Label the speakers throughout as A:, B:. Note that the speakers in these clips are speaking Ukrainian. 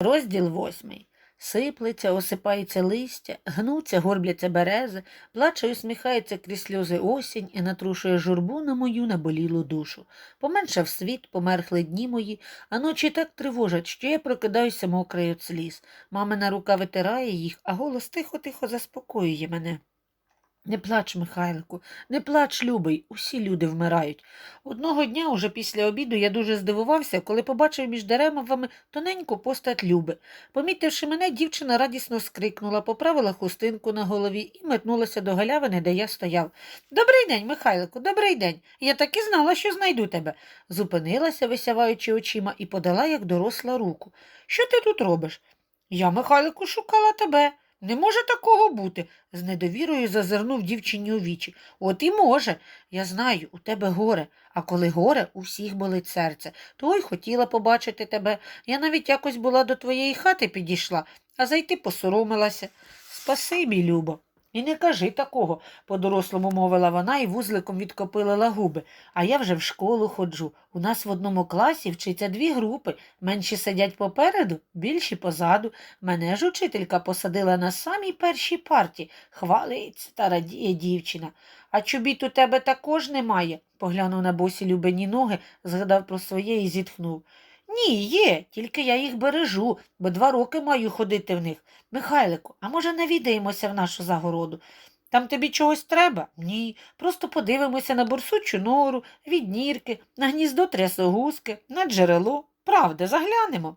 A: Розділ восьмий. Сиплеться, осипається листя, гнуться, горбляться берези, плаче, усміхається крізь сльози осінь і натрушує журбу на мою наболілу душу. Поменшав світ, померхли дні мої, а ночі так тривожать, що я прокидаюся мокрий від сліз. Мамина рука витирає їх, а голос тихо-тихо заспокоює мене. Не плач, Михайлику, не плач, любий, усі люди вмирають. Одного дня, уже після обіду, я дуже здивувався, коли побачив між деревами тоненьку постать Люби. Помітивши мене, дівчина радісно скрикнула, поправила хустинку на голові і метнулася до галявини, де я стояв. Добрий день, Михайлику, добрий день. Я так і знала, що знайду тебе. Зупинилася, висяваючи очима, і подала, як доросла руку. Що ти тут робиш? Я, Михайлику, шукала тебе. Не може такого бути, з недовірою зазирнув дівчині у вічі. От і може. Я знаю, у тебе горе, а коли горе, у всіх болить серце. То й хотіла побачити тебе. Я навіть якось була до твоєї хати підійшла, а зайти посоромилася. Спасибі, Любо. І не кажи такого, по-дорослому мовила вона і вузликом відкопилила губи. А я вже в школу ходжу. У нас в одному класі вчиться дві групи. Менші сидять попереду, більші позаду. Мене ж учителька посадила на самій першій парті. Хвалиться та радіє дівчина. А чобіт у тебе також немає, поглянув на босі любені ноги, згадав про своє і зітхнув. Ні, є, тільки я їх бережу, бо два роки маю ходити в них. Михайлику, а може навідаємося в нашу загороду? Там тобі чогось треба? Ні. Просто подивимося на борсучу нору, віднірки, на гніздо трясогузки, на джерело. Правда, заглянемо.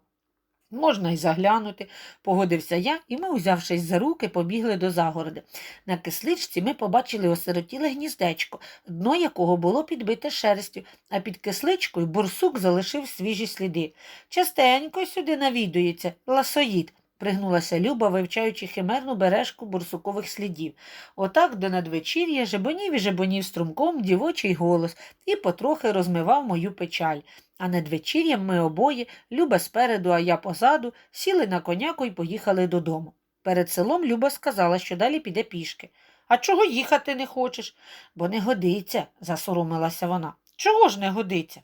A: Можна й заглянути, погодився я, і ми, узявшись за руки, побігли до загороди. На кисличці ми побачили осиротіле гніздечко, дно якого було підбите шерстю, а під кисличкою бурсук залишив свіжі сліди. Частенько сюди навідується ласоїд, пригнулася Люба, вивчаючи химерну бережку бурсукових слідів. Отак до надвечір'я жебонів і жебонів струмком дівочий голос і потрохи розмивав мою печаль. А надвечір'ям ми обоє, Люба спереду, а я позаду, сіли на коняку і поїхали додому. Перед селом Люба сказала, що далі піде пішки. А чого їхати не хочеш? Бо не годиться, засоромилася вона. Чого ж не годиться?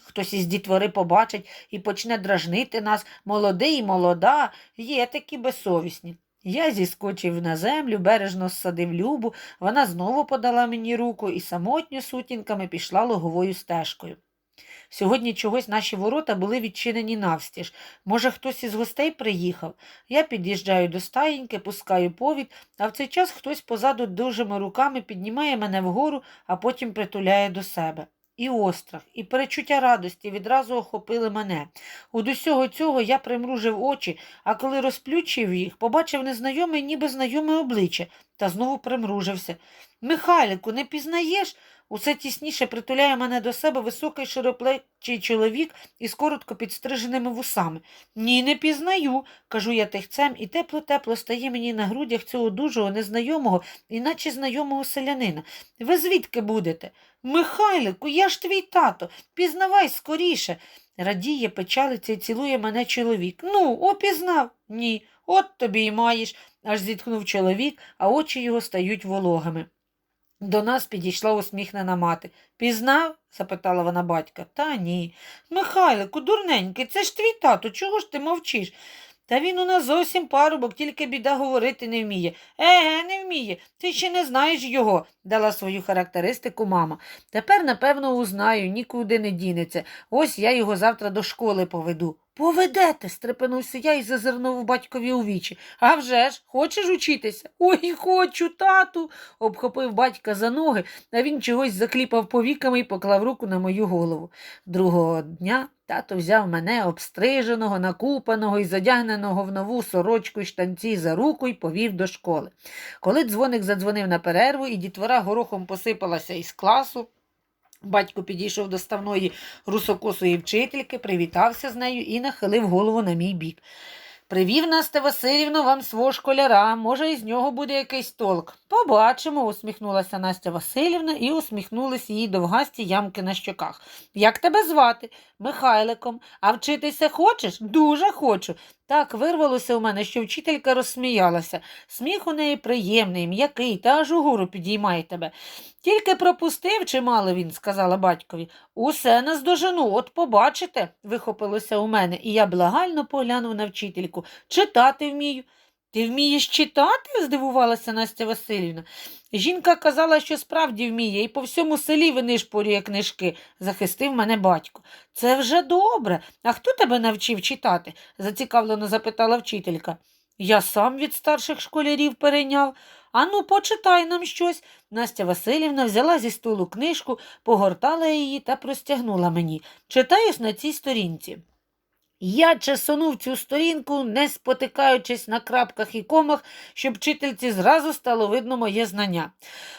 A: Хтось із дітвори побачить і почне дражнити нас, молодий і молода, є такі безсовісні. Я зіскочив на землю, бережно ссадив Любу, вона знову подала мені руку і самотньо сутінками пішла логовою стежкою. Сьогодні чогось наші ворота були відчинені навстіж. Може, хтось із гостей приїхав. Я під'їжджаю до стаєньки, пускаю повід, а в цей час хтось позаду дужими руками піднімає мене вгору, а потім притуляє до себе. І острах, і перечуття радості відразу охопили мене. Од усього цього я примружив очі, а коли розплющив їх, побачив незнайоме, ніби знайоме обличчя, та знову примружився. Михайлику, не пізнаєш? Усе тісніше притуляє мене до себе високий широплечий чоловік із коротко підстриженими вусами. Ні, не пізнаю, кажу я тихцем, і тепло-тепло стає мені на грудях цього дужого, незнайомого, іначе знайомого селянина. Ви звідки будете? Михайлику, я ж твій тато, пізнавай скоріше. Радіє, печалиться і цілує мене чоловік. Ну, опізнав? Ні, от тобі й маєш, аж зітхнув чоловік, а очі його стають вологими. До нас підійшла усміхнена мати. Пізнав? запитала вона батька. Та ні. Михайлику, дурненький, це ж твій тато, чого ж ти мовчиш? Та він у нас зовсім парубок, тільки біда говорити не вміє. Еге, не вміє. Ти ще не знаєш його, дала свою характеристику мама. Тепер, напевно, узнаю, нікуди не дінеться. Ось я його завтра до школи поведу. Поведете, стрепенувся я і зазирнув батькові у вічі. «А вже ж, хочеш учитися? Ой, хочу, тату. обхопив батька за ноги, а він чогось закліпав повіками і поклав руку на мою голову. Другого дня тато взяв мене обстриженого, накупаного і задягненого в нову сорочку й штанці за руку і повів до школи. Коли дзвоник задзвонив на перерву, і дітвора горохом посипалася із класу, Батько підійшов до ставної русокосої вчительки, привітався з нею і нахилив голову на мій бік. Привів Насте Васильівну вам свого школяра, може, із нього буде якийсь толк. Побачимо, усміхнулася Настя Васильівна і усміхнулись її довгасті ямки на щоках. Як тебе звати? Михайликом. А вчитися хочеш? Дуже хочу. Так вирвалося у мене, що вчителька розсміялася. Сміх у неї приємний, м'який, та аж угору підіймає тебе. Тільки пропустив чимало він, сказала батькові. Усе наздожену, от побачите, вихопилося у мене, і я благально поглянув на вчительку. Читати вмію. Ти вмієш читати? здивувалася Настя Васильівна. Жінка казала, що справді вміє, і по всьому селі винишпорює книжки, захистив мене батько. Це вже добре. А хто тебе навчив читати? зацікавлено запитала вчителька. Я сам від старших школярів перейняв. Ану, почитай нам щось. Настя Васильівна взяла зі столу книжку, погортала її та простягнула мені. Читаєш на цій сторінці. Я часонув цю сторінку, не спотикаючись на крапках і комах, щоб вчительці зразу стало видно моє знання.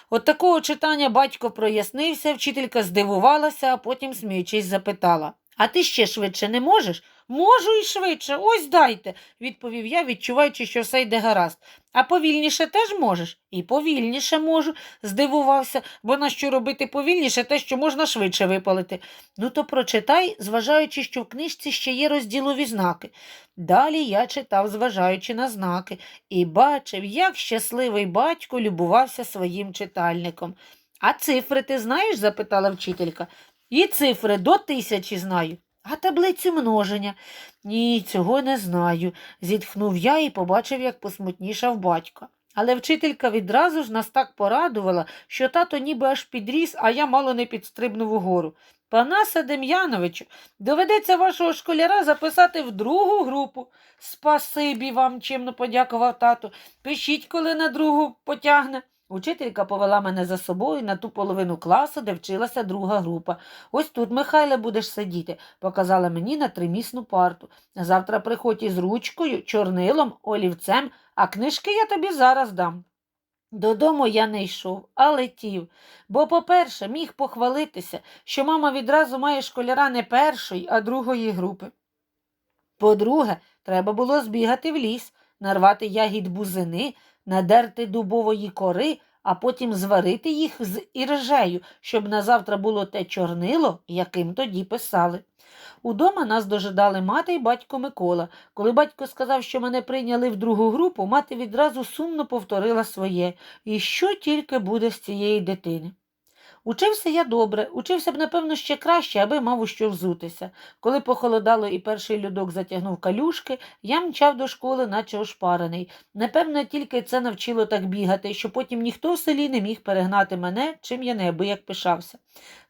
A: От такого читання батько прояснився, вчителька здивувалася, а потім, сміючись, запитала А ти ще швидше не можеш? Можу і швидше, ось дайте, відповів я, відчуваючи, що все йде гаразд. А повільніше теж можеш? І повільніше можу, здивувався, бо на що робити повільніше те, що можна швидше випалити. Ну то прочитай, зважаючи, що в книжці ще є розділові знаки. Далі я читав, зважаючи на знаки, і бачив, як щасливий батько любувався своїм читальником. А цифри ти знаєш? запитала вчителька. І цифри до тисячі знаю. А таблицю множення? Ні, цього не знаю, зітхнув я і побачив, як посмутнішав батько. Але вчителька відразу ж нас так порадувала, що тато ніби аж підріс, а я мало не підстрибнув угору. Панасе Дем'яновичу, доведеться вашого школяра записати в другу групу. Спасибі вам, чимно подякував тато. Пишіть, коли на другу потягне. Учителька повела мене за собою на ту половину класу, де вчилася друга група. Ось тут, Михайле, будеш сидіти, показала мені на тримісну парту. Завтра приходь із ручкою, чорнилом, олівцем, а книжки я тобі зараз дам. Додому я не йшов, а летів. Бо, по-перше, міг похвалитися, що мама відразу має школяра не першої, а другої групи. По-друге, треба було збігати в ліс, нарвати ягід бузини, надерти дубової кори, а потім зварити їх з іржею, щоб назавтра було те чорнило, яким тоді писали. Удома нас дожидали мати і батько Микола. Коли батько сказав, що мене прийняли в другу групу, мати відразу сумно повторила своє і що тільки буде з цієї дитини. Учився я добре, учився б, напевно, ще краще, аби мав у що взутися. Коли похолодало і перший льодок затягнув калюшки, я мчав до школи, наче ошпарений. Напевно, тільки це навчило так бігати, що потім ніхто в селі не міг перегнати мене, чим я неабияк пишався.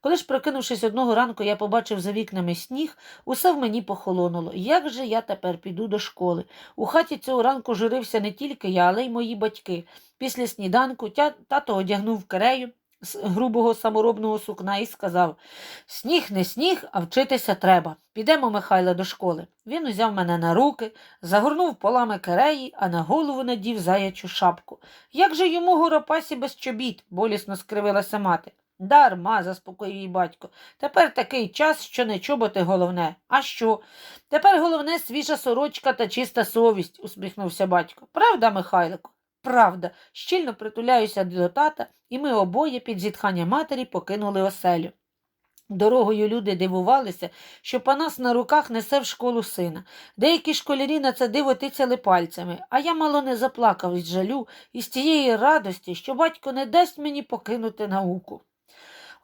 A: Коли ж, прокинувшись одного ранку, я побачив за вікнами сніг, усе в мені похолонуло. Як же я тепер піду до школи? У хаті цього ранку журився не тільки я, але й мої батьки. Після сніданку тато одягнув керею грубого саморобного сукна і сказав Сніг не сніг, а вчитися треба. Підемо, Михайле, до школи. Він узяв мене на руки, загорнув полами кереї, а на голову надів заячу шапку. Як же йому горопасі без чобіт? болісно скривилася мати. Дарма, заспокоїв її батько. Тепер такий час, що не чоботи головне. А що? Тепер головне свіжа сорочка та чиста совість, усміхнувся батько. Правда, Михайлику? Правда, щільно притуляюся до тата, і ми обоє під зітхання матері покинули оселю. Дорогою люди дивувалися, що Панас на руках несе в школу сина. Деякі школярі на це диво тицяли пальцями, а я мало не заплакав із жалю і з тієї радості, що батько не дасть мені покинути науку.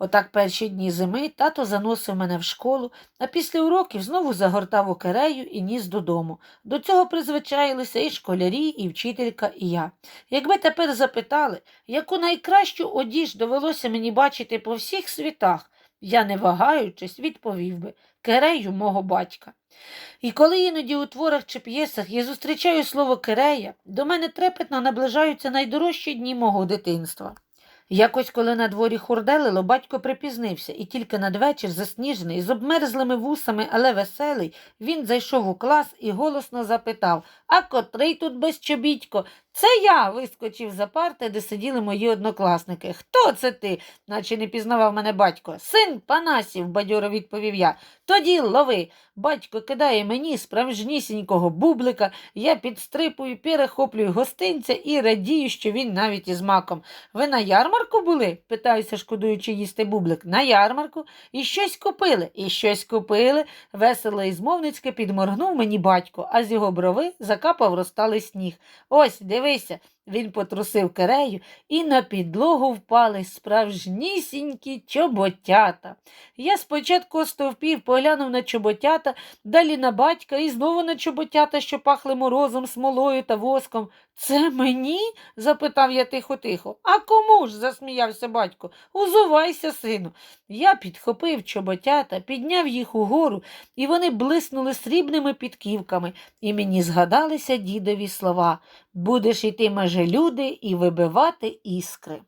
A: Отак перші дні зими тато заносив мене в школу, а після уроків знову загортав у керею і ніс додому. До цього призвичаїлися і школярі, і вчителька, і я. Якби тепер запитали, яку найкращу одіж довелося мені бачити по всіх світах, я, не вагаючись, відповів би керею мого батька. І коли іноді у творах чи п'єсах я зустрічаю слово керея, до мене трепетно наближаються найдорожчі дні мого дитинства. Якось, коли на дворі хурделило, батько припізнився, і тільки надвечір, засніжений, з обмерзлими вусами, але веселий, він зайшов у клас і голосно запитав А котрий тут безчобітько? Це я. вискочив за парти, де сиділи мої однокласники. Хто це ти? наче не пізнавав мене батько. Син Панасів, бадьоро відповів я. Тоді лови. Батько кидає мені справжнісінького бублика, я підстрипую, перехоплюю гостинця і радію, що він навіть із маком. Ви на ярмарку були? питаюся, шкодуючи їсти бублик. На ярмарку. І щось купили, і щось купили. Весело і змовницьки підморгнув мені батько, а з його брови закапав розталий сніг. Ось, дивися. Він потрусив керею, і на підлогу впали справжнісінькі чоботята. Я спочатку остовпів, поглянув на чоботята, далі на батька і знову на чоботята, що пахли морозом, смолою та воском. Це мені? запитав я тихо-тихо. А кому ж? засміявся батько. Узувайся, сину. Я підхопив чоботята, підняв їх угору, і вони блиснули срібними підківками, і мені згадалися дідові слова Будеш іти меже люди і вибивати іскри.